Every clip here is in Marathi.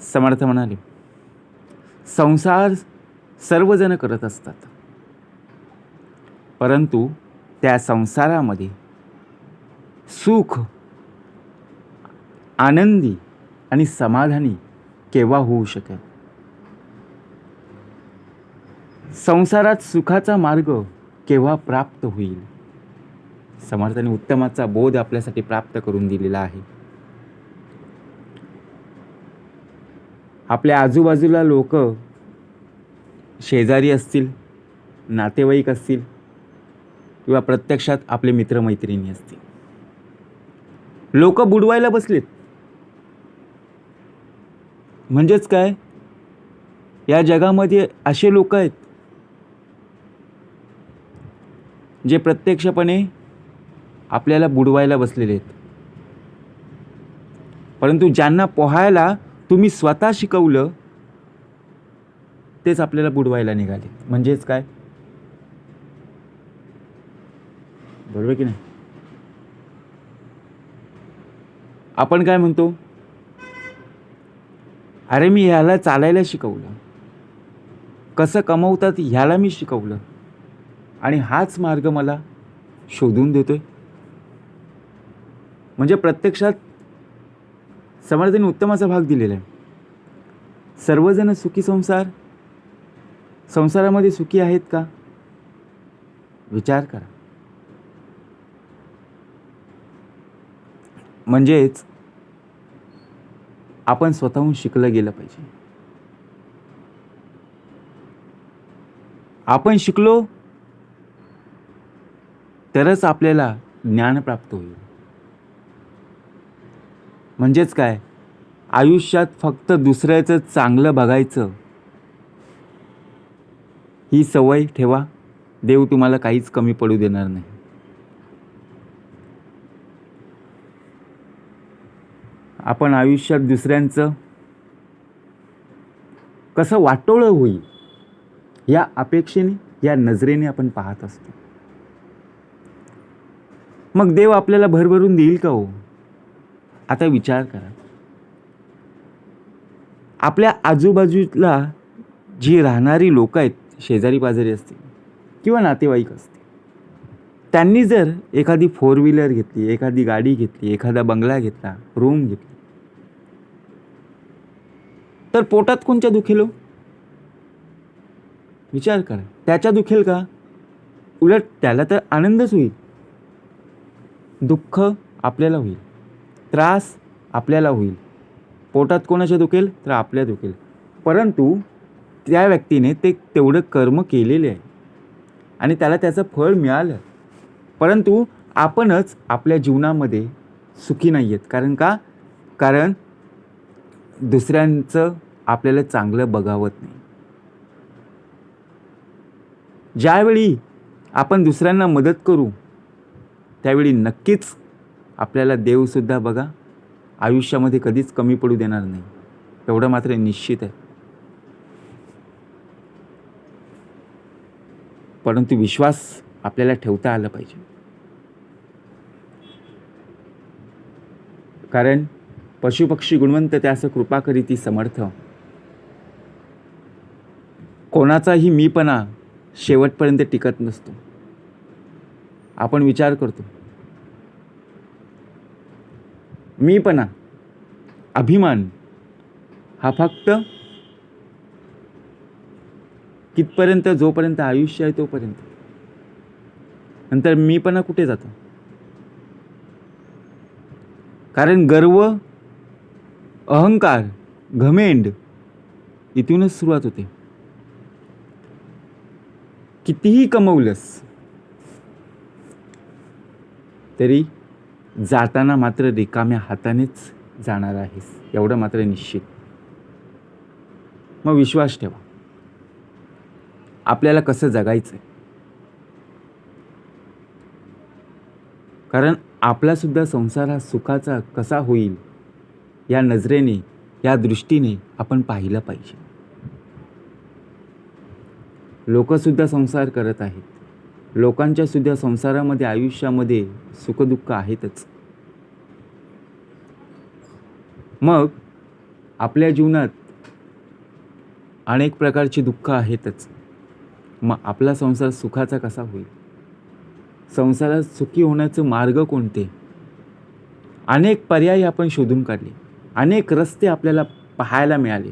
समर्थ म्हणाले संसार सर्वजण करत असतात. परंतु त्या संसारामध्ये सुख आनंदी आणि समाधानी केव्हा होऊ शकेल? संसारात सुखाचा मार्ग केव्हा प्राप्त होईल? समर्थाने उत्तमाचा बोध आपल्यासाठी प्राप्त करून दिलेला आहे. आपल्या आजूबाजूला लोक शेजारी असतील नातेवाईक असतील किंवा प्रत्यक्षात आपले मित्रमैत्रिणी असतील. लोक बुडवायला बसलेत. म्हणजेच काय? या जगामध्ये असे लोक आहेत जे प्रत्यक्षपणे आपल्याला बुडवायला बसलेले आहेत. परंतु ज्यांना पोहायला तुम्ही स्वतः शिकवलं तेच आपल्याला बुडवायला निघाले. म्हणजेच काय? बरोबर की नाही? आपण काय म्हणतो? अरे मी ह्याला चालायला शिकवलं. कसं कमवतात ह्याला मी शिकवलं. आणि हाच मार्ग मला शोधून देतोय. म्हणजे प्रत्यक्षात समाजाने उत्तमाचा भाग दिलेला आहे. सर्वजण सुखी संसार संसारामध्ये सुखी आहेत का? विचार करा. म्हणजेच आपण स्वतःहून शिकलं गेलं पाहिजे. आपण शिकलो तरच आपल्याला ज्ञान प्राप्त होईल. म्हणजेच काय? आयुष्यात फक्त दुसऱ्याचं चांगलं बघायचं. ही सवय ठेवा. देव तुम्हाला काहीच कमी पडू देणार नाही. आपण आयुष्यात दुसऱ्यांचं कसं वाटोळं होईल या अपेक्षेने या नजरेने आपण पाहत असतो. मग देव आपल्याला भरभरून देईल का हो? आता विचार करा. आपल्या आजूबाजूला जी राहणारी लोक आहेत शेजारी पाजारी असतील किंवा नातेवाईक असतील त्यांनी जर एखादी फोर व्हीलर घेतली एखादी गाडी घेतली एखादा बंगला घेतला रूम घेतली तर पोटात कोणच्या दुखेल हो? विचार करा. त्याच्या दुखेल का? उलट त्याला तर आनंदच होईल. दुःख आपल्याला होईल. त्रास आपल्याला होईल. पोटात कोणाच्या दुखेल? तर आपल्या दुखेल. परंतु त्या व्यक्तीने ते तेवढं कर्म केलेले आहे. आणि त्याला त्याचं फळ मिळालं. परंतु आपणच आपल्या जीवनामध्ये सुखी नाही आहेत. कारण का? कारण दुसऱ्यांचं आपल्याला चांगलं बघावत नाही. ज्यावेळी आपण दुसऱ्यांना मदत करू त्यावेळी नक्कीच आपल्याला देवसुद्धा बघा आयुष्यामध्ये कधीच कमी पडू देणार नाही. एवढं मात्र निश्चित आहे. परंतु विश्वास आपल्याला ठेवता आला पाहिजे. कारण पशुपक्षी गुणवंत त्यास कृपा करीती समर्थ. कोणाचाही मीपणा शेवटपर्यंत टिकत नसतो. आपण विचार करतो मीपणा अभिमान हा फक्त कितपर्यंत जोपर्यंत आयुष्य आहे तोपर्यंत. नंतर मीपणा कुठे जातो? कारण गर्व अहंकार घमेंड इथूनच सुरुवात होते. कितीही कमवलंस तरी जाताना मात्र रिकाम्या हातानेच जाणार आहेस. एवढं मात्र निश्चित. मग विश्वास ठेवा. आपल्याला कसं जगायचं आहे कारण आपलासुद्धा संसार हा सुखाचा कसा होईल या नजरेने या दृष्टीने आपण पाहिलं पाहिजे. लोकसुद्धा संसार करत आहेत. लोकांच्या सुद्धा संसारामध्ये आयुष्यामध्ये सुखदुःख आहेतच. मग आपल्या जीवनात अनेक प्रकारची दुःख आहेतच. मग आपला संसार सुखाचा कसा होईल? संसारात सुखी होण्याचे मार्ग कोणते? अनेक पर्याय आपण शोधून काढले. अनेक रस्ते आपल्याला पाहायला मिळाले.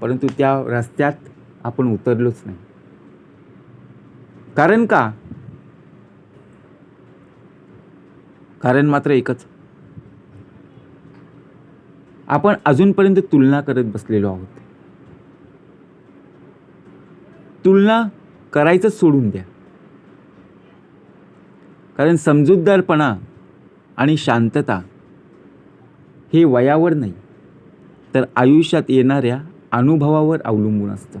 परंतु त्या रस्त्यात आपण उतरलोच नाही. कारण का? कारण मात्र एकच. आपण अजूनपर्यंत तुलना करत बसलेलो आहोत. तुलना करायचंच सोडून द्या. कारण समजूतदारपणा आणि शांतता हे वयावर नाही तर आयुष्यात येणाऱ्या अनुभवावर अवलंबून असतं.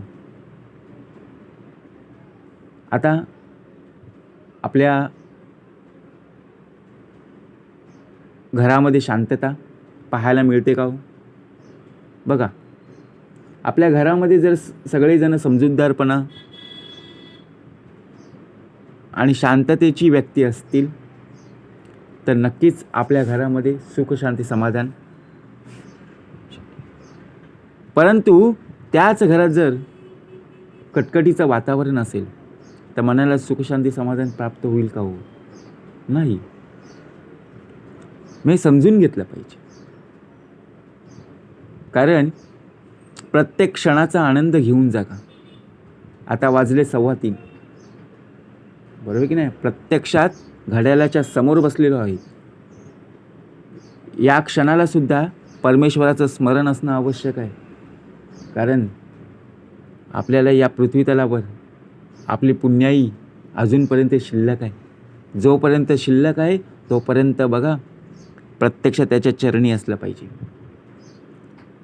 आता आपल्या घरामध्ये शांतता पाहायला मिळते का हो? बघा आपल्या घरामध्ये जर सगळेजण समजूतदारपणा आणि शांततेची व्यक्ती असतील तर नक्कीच आपल्या घरामध्ये सुखशांती समाधान. परंतु त्याच घरात जर कटकटीचं वातावरण असेल तर मनाला सुखशांती समाधान प्राप्त होईल का हो? नाही. मी समजून घेतलं पाहिजे. कारण प्रत्येक क्षणाचा आनंद घेऊन जागा. आता वाजले सव्वा तीन. बरोबर की नाही? प्रत्यक्षात घड्याळाच्या समोर बसलेलो आहे. या क्षणाला सुद्धा परमेश्वराचं स्मरण असणं आवश्यक आहे. कारण आपल्याला या पृथ्वीतलावर आपली पुण्याई अजूनपर्यंत शिल्लक आहे. जोपर्यंत शिल्लक आहे तोपर्यंत बघा प्रत्यक्ष त्याच्या चरणी असलं पाहिजे.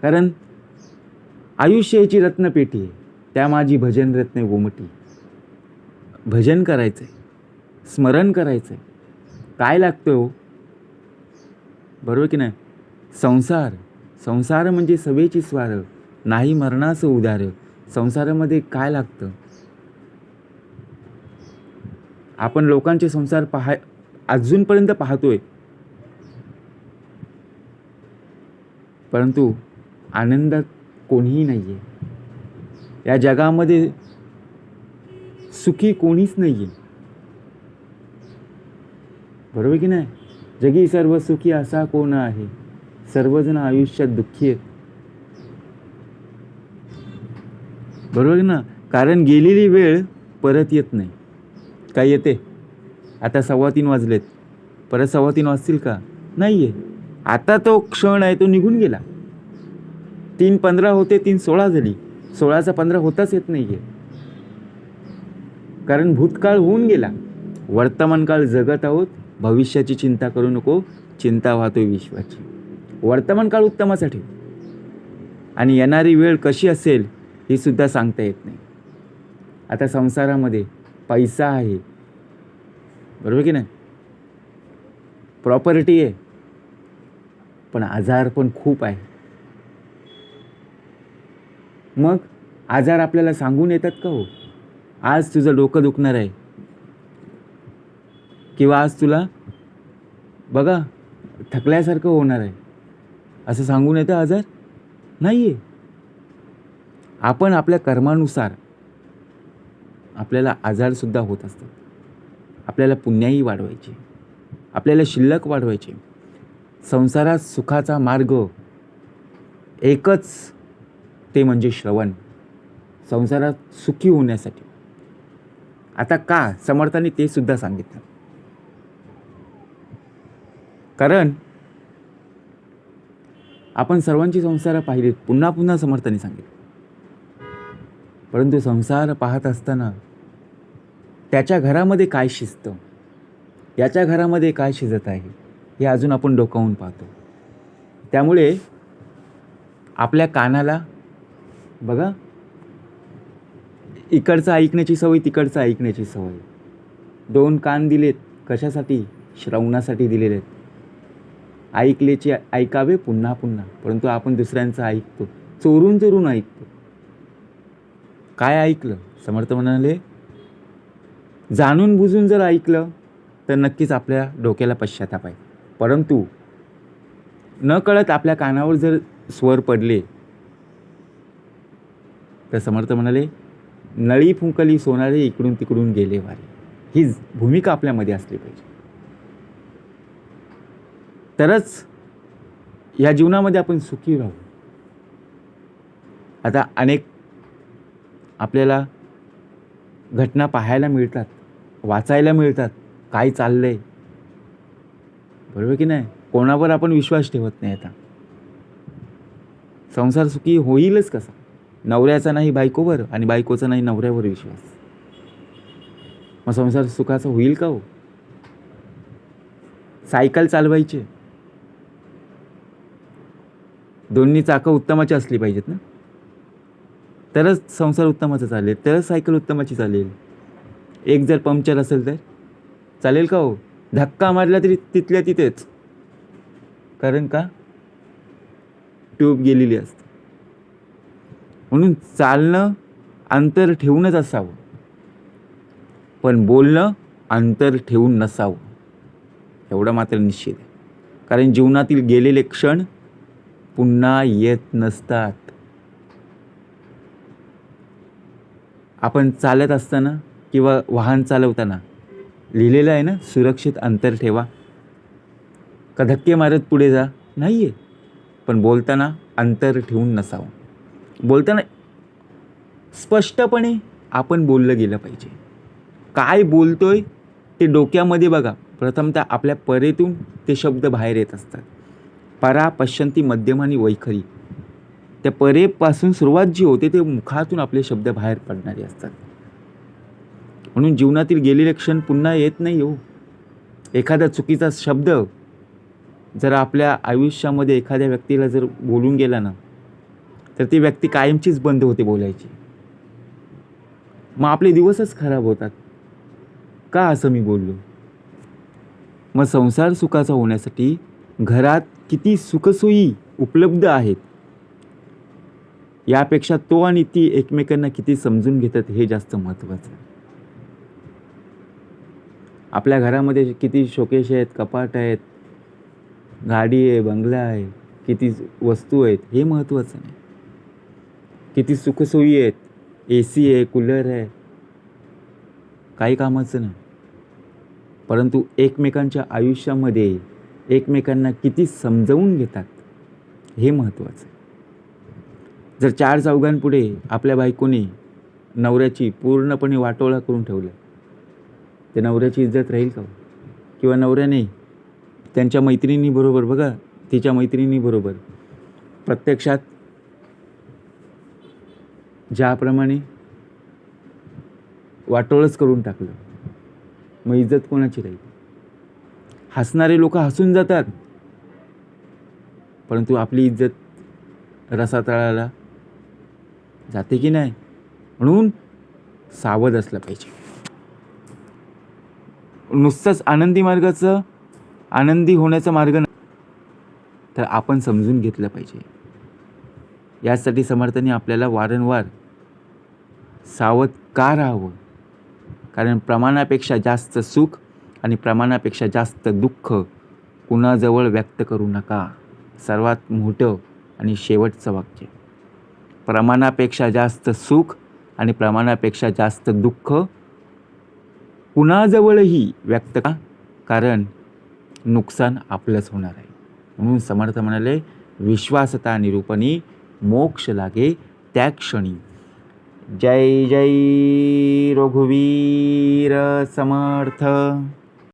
कारण आयुष्याची रत्नपेटी आहे. त्या माझी भजन रत्न गोमटी भजन करायचं आहे स्मरण करायचं आहे काय लागतं हो? बरोबर की नाही? संसार. संसार म्हणजे सवेची स्वार. नाही मरणाचं उदार. संसारामध्ये काय लागतं? आपण लोकांचे संसार पाहाय अजूनपर्यंत पाहतोय. परंतु आनंदात कोणीही नाही आहे या जगामध्ये सुखी कोणीच नाही आहे बरोबर की नाही? जगी सर्व सुखी असा कोण आहे? सर्वजण आयुष्यात दुःखी आहेत. बरोबर ना कारण गेलेली वेळ परत येत नाही. काय येते? आता सव्वा तीन वाजलेत. परत सव्वा तीन वाजतील का? नाही आहे आता तो क्षण आहे तो निघून गेला. तीन पंधरा होते तीन सोळा झाली. सोळाचा पंधरा होताच येत नाही आहे कारण भूतकाळ होऊन गेला. वर्तमान काळ जगत आहोत. भविष्याची चिंता करू नको. चिंता वाहतोय विश्वाची. वर्तमान काळ उत्तमासाठी. आणि येणारी वेळ कशी असेल ही सुद्धा सांगता येत नाही. आता संसारामध्ये पैसा आहे. बरोबर की नाही? प्रॉपर्टी आहे. पण आजार पण खूप आहे. मग आजार आपल्याला सांगून येतात का हो? आज तुझं डोकं दुखणार आहे. किंवा आज तुला बघा थकल्यासारखं होणार आहे. असं सांगून येतं आजार? नाही आहे आपण आपल्या कर्मानुसार आपल्याला आजारसुद्धा होत असतात. आपल्याला पुण्याही वाढवायची. आपल्याला शिल्लक वाढवायची. संसारात सुखाचा मार्ग एकच ते म्हणजे श्रवण. संसारात सुखी होण्यासाठी. आता का? समर्थाने ते सुद्धा सांगितलं. कारण आपण सर्वांची संसार पाहिलीत पुन्हा पुन्हा समर्थाने सांगितलं. परंतु संसार पाहत असताना त्याच्या घरामध्ये काय शिजतं? याच्या घरामध्ये काय शिजत आहे? हे अजून आपण डोकावून पाहतो. त्यामुळे आपल्या कानाला बघा इकडचं ऐकण्याची सवय तिकडचं ऐकण्याची सवय. दोन कान दिलेत कशासाठी? श्रवणासाठी दिलेले आहेत ऐकलेचे ऐकावे पुन्हा पुन्हा परंतु आपण दुसऱ्यांचं ऐकतो. चोरून चोरून ऐकतो. काय ऐकलं? समर्थ म्हणाले जाणून बुजून जर ऐकलं तर नक्कीच आपल्या डोक्याला पश्चाताप आहे. परंतु न कळत आपल्या कानावर जर स्वर पडले तर समर्थ म्हणाले नळी फुंकली सोनारे इकडून तिकडून गेले वारे. ही भूमिका आपल्यामध्ये असली पाहिजे. तरच या जीवनामध्ये आपण सुखी राहू. आता अनेक आपल्याला घटना पाहायला मिळतात वाचायला मिळतात काय चाललंय बरोबर की नाही? कोणावर आपण विश्वास ठेवत नाही आता. संसार सुखी होईलच कसा? नवऱ्याचा नाही बायकोवर आणि बायकोचा नाही नवऱ्यावर विश्वास. मग संसार सुखाचा होईल का हो? सायकल चालवायची. दोन्ही चाकं उत्तमाची असली पाहिजेत ना? तरच संसार उत्तमाचा चालेल तरच सायकल उत्तमाची चालेल. एक जर पंक्चर असेल तर? चालेल का हो? धक्का मारला तरी तिथल्या तिथेच. कारण का? ट्यूब गेलेली असते. म्हणून चालणं अंतर ठेवूनच असावं. पण बोलणं अंतर ठेवून नसावं. एवढं मात्र निश्चित आहे. कारण जीवनातील गेलेले क्षण पुन्हा येत नसतात. आपण चालत असताना किंवा वाहन चालवताना लिहिलेलं आहे ना सुरक्षित अंतर ठेवा. का धक्के मारत पुढे जा? नाही आहे पण बोलताना अंतर ठेवून नसावं. बोलताना स्पष्टपणे आपण बोललं गेलं पाहिजे. काय बोलतोय ते डोक्यामध्ये बघा. प्रथमतः आपल्या परेतून ते शब्द बाहेर येत असतात. परा पश्यंती मध्यम आणि वैखरी. त्या परेपासून सुरुवात जी होते ते मुखातून आपले शब्द बाहेर पडणारे असतात. म्हणून जीवनातील गेलेले क्षण पुन्हा येत नाही हो. एखादा चुकीचा शब्द जर आपल्या आयुष्यामध्ये एखाद्या व्यक्तीला जर बोलून गेला ना तर ती व्यक्ती कायमचीच बंद होते बोलायची. मग आपले दिवसच खराब होतात. का असं मी बोललो? मग संसार सुखाचा होण्यासाठी घरात किती सुखसोयी उपलब्ध आहेत? यापेक्षा तो आणि ती एकमेकांना किती समजून घेतात हे जास्त महत्त्वाचं आहे. आपल्या घरामध्ये किती शोकेश आहेत कपाट आहेत गाडी आहे बंगला आहे किती वस्तू आहेत हे महत्त्वाचं नाही. किती सुखसोयी आहेत ए सी आहे कूलर आहे काही कामाचं नाही. परंतु एकमेकांच्या आयुष्यामध्ये एकमेकांना किती समजवून घेतात हे महत्त्वाचं जर चार चौघांपुढे आपल्या बायकोने नवऱ्याची पूर्णपणे वाटोळा करून ठेवलं ते नवऱ्याची इज्जत राहील का हो? किंवा नवऱ्याने त्यांच्या मैत्रिणीबरोबर बघा तिच्या मैत्रिणीबरोबर प्रत्यक्षात ज्याप्रमाणे वाटोळच करून टाकलं मग इज्जत कोणाची राहील? हसणारे लोक हसून जातात परंतु आपली इज्जत रसातळाला जाते की नाही? म्हणून सावध असलं पाहिजे. नुसतंच आनंदी मार्गाचं आनंदी होण्याचा मार्ग नाही तर आपण समजून घेतलं पाहिजे. यासाठी समर्थांनी आपल्याला वारंवार सावध का राहावं? कारण प्रमाणापेक्षा जास्त सुख आणि प्रमाणापेक्षा जास्त दुःख कुणाजवळ व्यक्त करू नका. सर्वात मोठं आणि शेवटचं वाक्य. प्रमाणापेक्षा जास्त सुख आणि प्रमाणापेक्षा जास्त दुःख कुणाजवळही व्यक्त का? कारण नुकसान आपलंच होणार आहे. म्हणून समर्थ म्हणाले विश्वासता निरूपणी मोक्ष लागे त्या क्षणी. जय जय रघुवीर समर्थ.